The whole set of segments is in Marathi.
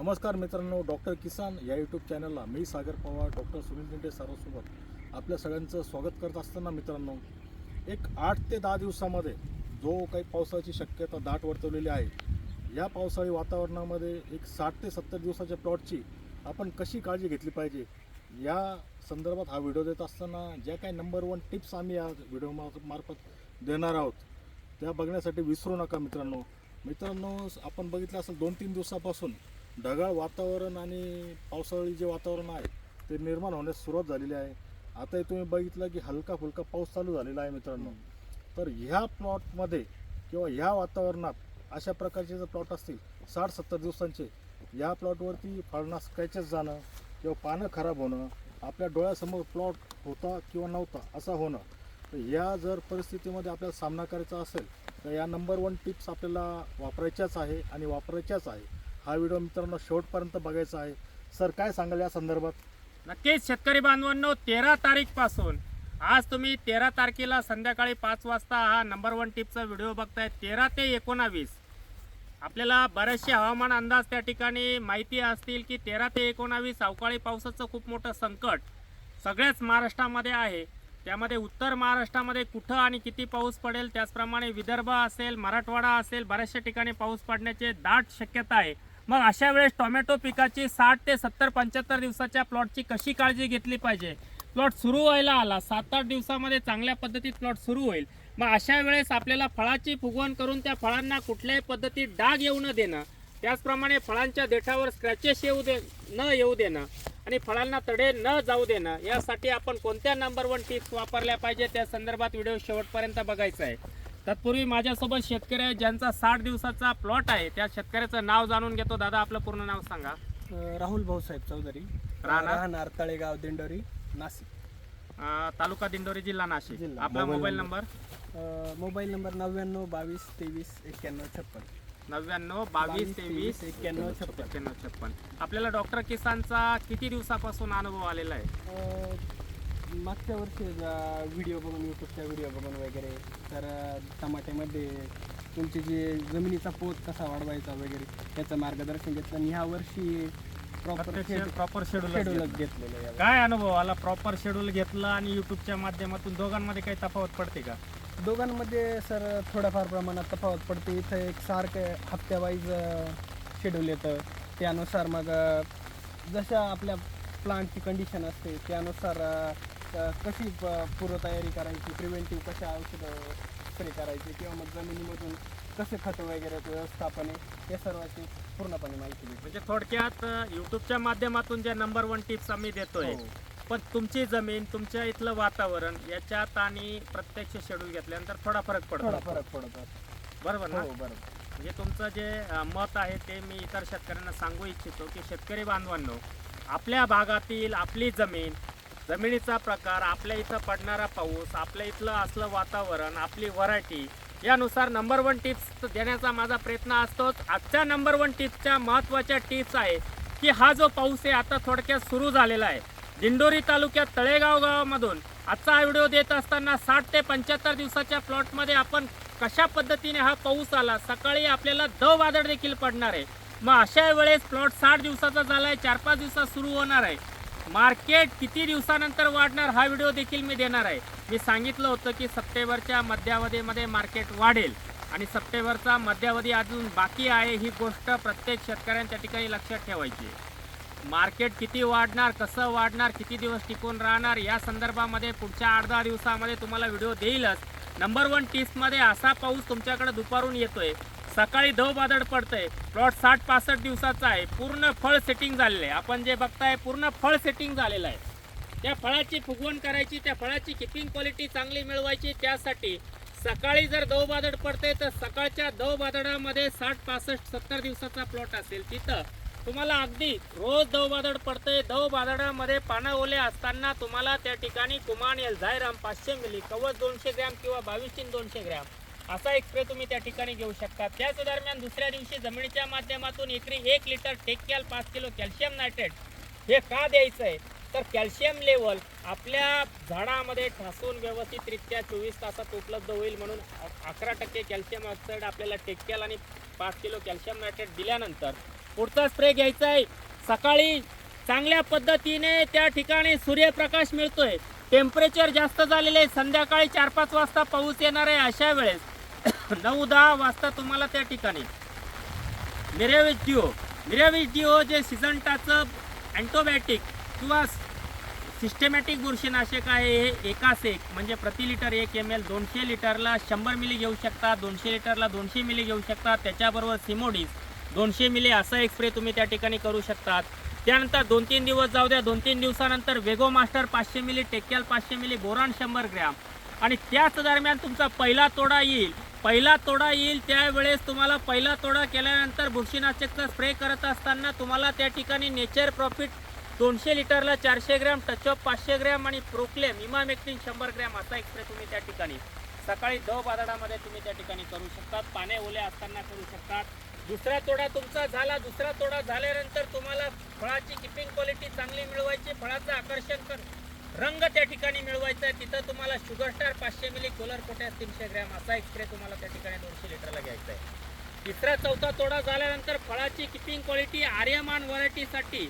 नमस्कार मित्रांनो डॉक्टर किसान या यूट्यूब चॅनलला मी सागर पवार डॉक्टर सुनील दिंडे सरासोबत आपल्या सगळ्यांचं स्वागत करत असताना मित्रांनो एक आठ ते दहा दिवसामध्ये जो काही पावसाची शक्यता दाट वर्तवलेली आहे या पावसाळी वातावरणामध्ये एक साठ ते सत्तर दिवसाच्या प्लॉटची आपण कशी काळजी घेतली पाहिजे या संदर्भात हा व्हिडिओ देत असताना ज्या काही नंबर वन टिप्स आम्ही या व्हिडिओ मार्फत देणार आहोत त्या बघण्यासाठी विसरू नका मित्रांनो. मित्रांनो आपण बघितलं असेल दोन तीन दिवसापासून ढगाळ वातावरण आणि पावसाळी जे वातावरण आहे ते निर्माण होण्यास सुरुवात झालेली आहे. आताही तुम्ही बघितलं की हलका फुलका पाऊस चालू झालेला आहे मित्रांनो. तर ह्या प्लॉटमध्ये किंवा ह्या वातावरणात अशा प्रकारचे जर प्लॉट असतील साठ सत्तर दिवसांचे या प्लॉटवरती फळणा स्क्रॅचेस जाणं किंवा पानं खराब होणं आपल्या डोळ्यासमोर प्लॉट होता किंवा नव्हता असा होणं तर या जर परिस्थितीमध्ये आपल्याला सामना करायचा असेल तर या नंबर वन टिप्स आपल्याला वापरायच्याच आहे आणि वापरायच्याच आहे. हा व्हिडिओ मित्रांनो शेवटपर्यंत बघायचा आहे. सर काय सांगाल या संदर्भात? नक्कीच शेतकरी बांधवांनो तेरा तारीखपासून आज तुम्ही तेरा तारखेला संध्याकाळी पाच वाजता हा नंबर वन टिपचा व्हिडिओ बघताय तेरा ते एकोणावीस. आपल्याला बरेचसे हवामान अंदाज त्या ठिकाणी माहिती असतील की तेरा ते एकोणावीस अवकाळी पावसाचं खूप मोठं संकट सगळ्याच महाराष्ट्रामध्ये आहे. त्यामध्ये उत्तर महाराष्ट्रामध्ये कुठं आणि किती पाऊस पडेल त्याचप्रमाणे विदर्भ असेल मराठवाडा असेल बऱ्याचशा ठिकाणी पाऊस पडण्याचे दाट शक्यता आहे. मग अशा वेळेस टोमॅटो पिकाची साठ ते सत्तर पंच्याहत्तर दिवसाच्या प्लॉटची कशी काळजी घेतली पाहिजे? प्लॉट सुरू व्हायला आला सात आठ दिवसामध्ये चांगल्या पद्धतीत प्लॉट सुरू होईल. मग अशा वेळेस आपल्याला फळाची फुगवण करून त्या फळांना कुठल्याही पद्धतीत डाग येऊ न देणं त्याचप्रमाणे फळांच्या देठावर स्क्रॅचेस येऊ दे न येऊ देणं आणि फळांना तडे न जाऊ देणं यासाठी आपण कोणत्या नंबर वन टिप्स वापरल्या पाहिजे त्या संदर्भात व्हिडिओ शेवटपर्यंत बघायचा आहे. तत्पूर्वी माझ्यासोबत शेतकरी आहे ज्यांचा साठ दिवसाचा प्लॉट आहे. त्या शेतकऱ्याचं नाव जाणून घेतो. दादा आपलं पूर्ण नाव सांगा. अ, राहुल भाऊसाहेब चौधरी. राहणार? राहणार तळेगाव दिंडोरी नाशिक. अं, तालुका दिंडोरी जिल्हा नाशिक. जिल्हा. आपला मोबाईल नंबर. नंबर? अ, मोबाईल नंबर नव्याण्णव बावीस तेवीस एक्क्याण्णव छप्पन. नव्याण्णव बावीस तेवीस एक्क्याण्णव छप्पन. एक्क्याण्णव छप्पन. आपल्याला डॉक्टर किसानचा किती दिवसापासून अनुभव आलेला आहे? अ, मागच्या वर्षी व्हिडिओ बघून यूट्यूबच्या व्हिडिओ बघून वगैरे तर टमाट्यामध्ये तुमची जी जमिनीचा पोत कसा वाढवायचा वगैरे याचं मार्गदर्शन घेतलं आणि ह्या वर्षी प्रॉपर प्रॉपर शेड्यूल घेतलेलं. काय अनुभव आला? प्रॉपर शेड्यूल घेतला आणि युट्यूबच्या माध्यमातून दोघांमध्ये काही तफावत पडते का? दोघांमध्ये सर थोड्याफार प्रमाणात तफावत पडते. इथं एक सारखं हप्त्यावाईज शेड्यूल येतं. त्यानुसार मग जशा आपल्या प्लांटची कंडिशन असते त्यानुसार क- कशी प- पूर्वतयारी करायची? प्रिव्हेंटिव्ह कशा औषधं स्प्रे करायची? किंवा मग जमिनीमधून कसे खतं वगैरे व्यवस्थापन आहे? या सर्वाची पूर्णपणे माहिती देते म्हणजे थोडक्यात युट्यूबच्या माध्यमातून ज्या नंबर वन टिप्स आम्ही देतोय हो. पण तुमची जमीन तुमच्या इथलं वातावरण याच्यात आणि प्रत्यक्ष शेड्यूल घेतल्यानंतर थोडा फरक थोडा पडतो फरक पडतो. बरोबर ना? हो बरोबर. म्हणजे तुमचं जे अ, मत आहे ते मी इतर शेतकऱ्यांना सांगू इच्छितो की शेतकरी बांधवांनो आपल्या भागातील आपली जमीन जमिनीचा प्रकार आपल्या इथं पडणारा पाऊस आपल्या इथलं असलं वातावरण आपली व्हरायटी यानुसार नंबर वन टिप्स देण्याचा माझा प्रयत्न असतोच. आजच्या नंबर वन टिप्सच्या महत्त्वाच्या टिप्स आहे की हा जो पाऊस आहे आता थोडक्यात सुरू झालेला आहे. दिंडोरी तालुक्यात तळेगाव गावामधून आजचा हा व्हिडिओ देत असताना साठ ते पंच्याहत्तर दिवसाच्या प्लॉटमध्ये आपण कशा पद्धतीने हा पाऊस आला? सकाळी आपल्याला दव वादळ देखील पडणार आहे. मग अशा वेळेस प्लॉट साठ दिवसाचा झाला आहे चार पाच दिवसात सुरू होणार आहे. मार्केट किती दिवसानंतर वाढणार हा व्हिडिओ देखील मी देणार आहे. मी सांगितलं होतं की सप्टेंबरच्या मध्यावधीमध्ये मार्केट वाढेल आणि सप्टेंबरचा मध्यावधी अजून बाकी आहे ही गोष्ट प्रत्येक शेतकऱ्यांच्या ठिकाणी लक्षात ठेवायची. आहे मार्केट किती वाढणार कसं वाढणार किती दिवस टिकून राहणार या संदर्भामध्ये पुढच्या आठ दहा दिवसामध्ये तुम्हाला व्हिडिओ देईलच. नंबर वन टिप्समध्ये असा पाऊस तुमच्याकडे दुपारून येतोय सकाळी धव बादळ पडतंय. प्लॉट साठ पासष्ट दिवसाचा आहे. पूर्ण फळ सेटिंग झालेलं आहे. आपण जे बघताय पूर्ण फळ सेटिंग झालेलं आहे. त्या फळाची फुगवण करायची त्या फळाची किपिंग क्वालिटी चांगली मिळवायची. त्यासाठी सकाळी जर दव बादळ पडते तर सकाळच्या दव बादळामध्ये साठ पासष्ट सत्तर दिवसाचा प्लॉट असेल. तिथं तुम्हाला अगदी रोज दव बादळ पडते दव बादळामध्ये पानं ओले असताना तुम्हाला त्या ठिकाणी कुमान एल. झायराम पाचशे मिली कवच दोनशे ग्रॅम किंवा बावीस तीन दोनशे ग्रॅम असा एक स्प्रे तुम्ही त्या ठिकाणी घेऊ शकता. त्याच दरम्यान दुसऱ्या दिवशी जमिनीच्या माध्यमातून एकरी एक लिटर टेक्याल पाच किलो कॅल्शियम नायट्रेट हे का द्यायचं आहे तर कॅल्शियम लेवल आपल्या झाडामध्ये ठासून व्यवस्थितरित्या चोवीस तासात उपलब्ध होईल म्हणून अकरा टक्के कॅल्शियम ऑक्साईड आपल्याला टेक्याल आणि पाच किलो कॅल्शियम नायट्रेट दिल्यानंतर पुढचा स्प्रे घ्यायचा आहे सकाळी चांगल्या पद्धतीने त्या ठिकाणी सूर्यप्रकाश मिळतोय. टेम्परेचर जास्त झालेले आहे. संध्याकाळी चार पाच वाजता पाऊस येणार आहे अशा वेळेस. नऊ दहा वाजता तुम्हाला त्या ठिकाणी. मिरेविज डिओ मिरेविज डिओ जे सिजंटाचं अँटोबॅटिक किंवा सिस्टमॅटिक बुरशीनाशक आहे हे एकास एक म्हणजे प्रति लिटर एक एम एल दोनशे लिटरला शंभर मिली घेऊ शकता दोनशे लिटरला दोनशे मिली घेऊ शकता त्याच्याबरोबर सिमोडीस दोनशे मिली असा एक स्प्रे तुम्ही त्या ठिकाणी करू शकतात. त्यानंतर दोन तीन दिवस जाऊ द्या दोन तीन दिवसानंतर वेगो मास्टर पाचशे मिली टेक्याल पाचशे मिली बोरान शंभर ग्रॅम. आणि त्याच दरम्यान तुमचा पहिला तोडा येईल. पहिला तोडा येईल त्यावेळेस तुम्हाला पहिला तोडा केल्यानंतर बुरशीनाशकचा स्प्रे करत असताना तुम्हाला त्या ठिकाणी नेचर प्रॉफिट दोनशे लिटरला चारशे ग्रॅम टचअप पाचशे ग्रॅम आणि प्रोक्लेम इमामेक्टिन शंभर ग्रॅम असा एक स्प्रे तुम्ही त्या ठिकाणी. सकाळी दव बाजारामध्ये तुम्ही त्या ठिकाणी करू शकतात. पाने ओले असताना करू शकतात. दुसरा तोडा तुमचा झाला. दुसरा तोडा झाल्यानंतर तुम्हाला फळाची किपिंग क्वालिटी चांगली मिळवायची. फळाचं आकर्षण कर रंग त्या ठिकाणी मिळवायचा आहे. तिथं तुम्हाला शुगर स्टार पाचशे मिली कोलर पोटॅस तीनशे ग्रॅम असा एक स्प्रे तुम्हाला त्या ठिकाणी दोनशे लिटरला घ्यायचा आहे. तिसरा चौथा तोडा झाल्यानंतर फळाची किपिंग क्वालिटी आर्यमान व्हरायटीसाठी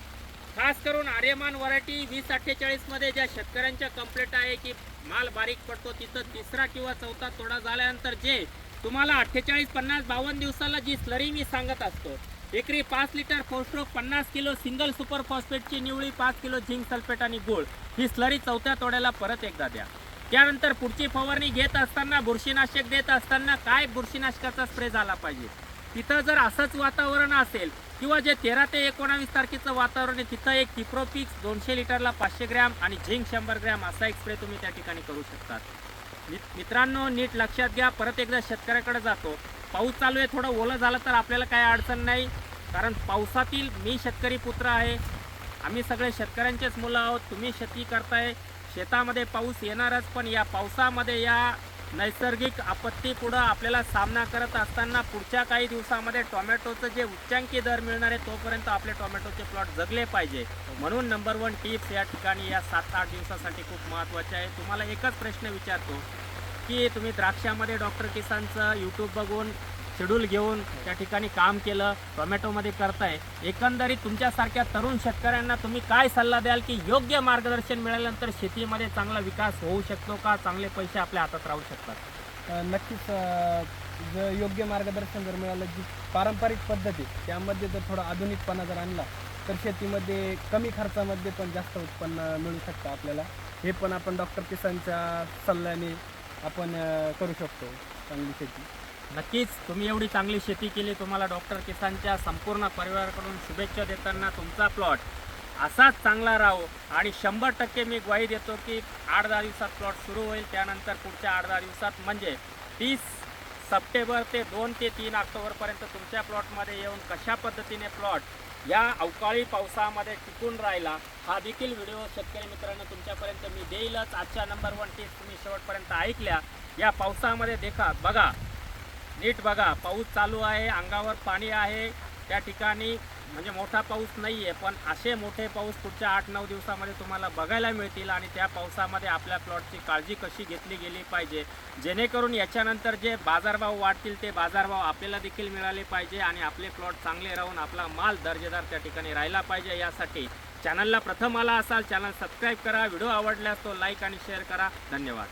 खास करून आर्यमान व्हरायटी वीस अठ्ठेचाळीसमध्ये ज्या शेतकऱ्यांच्या कंप्लेंट आहे की माल बारीक पडतो तिथं तिसरा किंवा चौथा तोडा झाल्यानंतर जे तुम्हाला अठ्ठेचाळीस पन्नास बावन्न दिवसाला जी स्लरी मी सांगत असतो एकरी पाच लिटर फोस्ट्रोक पन्नास किलो सिंगल सुपर फॉस्फेटची निवळी पाच किलो झिंक सल्फेट आणि गुळ. ही स्लरी चौथ्या तोड्याला परत एकदा द्या. त्यानंतर पुढची फवारणी घेत असताना बुरशीनाशक देत असताना काय बुरशीनाशकाचा स्प्रे झाला पाहिजे? तिथं जर असंच वातावरण असेल किंवा जे तेरा ते एकोणावीस तारखेचं वातावरण आहे तिथं एक किप्रोपिक्स दोनशे लिटरला पाचशे ग्रॅम आणि झिंक शंभर ग्रॅम असा एक स्प्रे तुम्ही त्या ठिकाणी करू शकतात. मित्रांनो नीट लक्षात घ्या. परत एकदा शेतकऱ्याकडे जातो. पाऊस चालू आहे थोडं ओलं झालं तर आपल्याला काही अडचण नाही. कारण पावसातील मी शेतकरी पुत्र आहे. आम्ही सगळे शेतकऱ्यांचेच मुलं आहोत. तुम्ही शेती करताय. शेतामध्ये पाऊस येणारच पण या पावसामध्ये या नैसर्गिक आपत्ती पुढं आपल्याला सामना करत असताना पुढच्या काही दिवसामध्ये टोमॅटोचं जे उच्चांकी दर मिळणार आहे तोपर्यंत आपले टोमॅटोचे प्लॉट जगले पाहिजे. म्हणून नंबर वन टिप्स या ठिकाणी या सात आठ दिवसासाठी खूप महत्त्वाचे आहे. तुम्हाला एकच प्रश्न विचारतो. की तुम्ही द्राक्षामध्ये डॉक्टर किसानचं यूट्यूब बघून शेड्यूल घेऊन त्या ठिकाणी काम केलं टोमॅटोमध्ये करताय. एकंदरीत तुमच्यासारख्या तरुण शेतकऱ्यांना तुम्ही काय सल्ला द्याल की योग्य मार्गदर्शन मिळाल्यानंतर शेतीमध्ये चांगला विकास होऊ शकतो का? चांगले पैसे आपल्या हातात राहू शकतात. नक्कीच जर योग्य मार्गदर्शन जर मिळालं जी पारंपरिक पद्धती त्यामध्ये जर थोडा आधुनिकपणा जर आणला तर शेतीमध्ये कमी खर्चामध्ये पण जास्त उत्पन्न मिळू शकतं आपल्याला. हे पण आपण डॉक्टर किसानच्या सल्ल्याने आपण करू शकतो चांगली शेती. नक्कीच. तुम्ही एवढी चांगली शेती केली तुम्हाला डॉक्टर किसानच्या संपूर्ण परिवाराकडून शुभेच्छा देताना तुमचा प्लॉट असाच चांगला राहो. आणि शंभर टक्के मी ग्वाही देतो की आठ दहा दिवसात प्लॉट सुरू होईल. त्यानंतर पुढच्या आठ दहा दिवसात म्हणजे तीस सप्टेंबर ते दोन ते तीन ऑक्टोबरपर्यंत तुमच्या प्लॉटमध्ये येऊन कशा पद्धतीने प्लॉट या अवकाळी पावसामध्ये टिकून राहिला हा देखील व्हिडिओ शेतकरी मित्रांनो तुमच्यापर्यंत मी देईलच. आजच्या नंबर वन टिप्स तुम्ही शेवटपर्यंत ऐकल्या. या पावसामध्ये देखा बघा नीट बघा पाऊस चालू आहे अंगावर पाणी आहे त्या ठिकाणी म्हणजे मोठा पाऊस नाही आहे पण असे मोठे पाऊस पुढच्या आठ नऊ दिवसामध्ये तुम्हाला बघायला मिळतील आणि त्या पावसामध्ये आपल्या प्लॉटची काळजी कशी घेतली गेली पाहिजे. जेणेकरून याच्यानंतर जे बाजारभाव वाढतील ते बाजारभाव आपल्याला देखील मिळाले पाहिजे आणि आपले प्लॉट चांगले राहून आपला माल दर्जेदार त्या ठिकाणी राहिला पाहिजे यासाठी. चॅनलला प्रथम आला असाल चॅनल सबस्क्राईब करा. व्हिडिओ आवडल्यास तो लाईक आणि शेअर करा. धन्यवाद.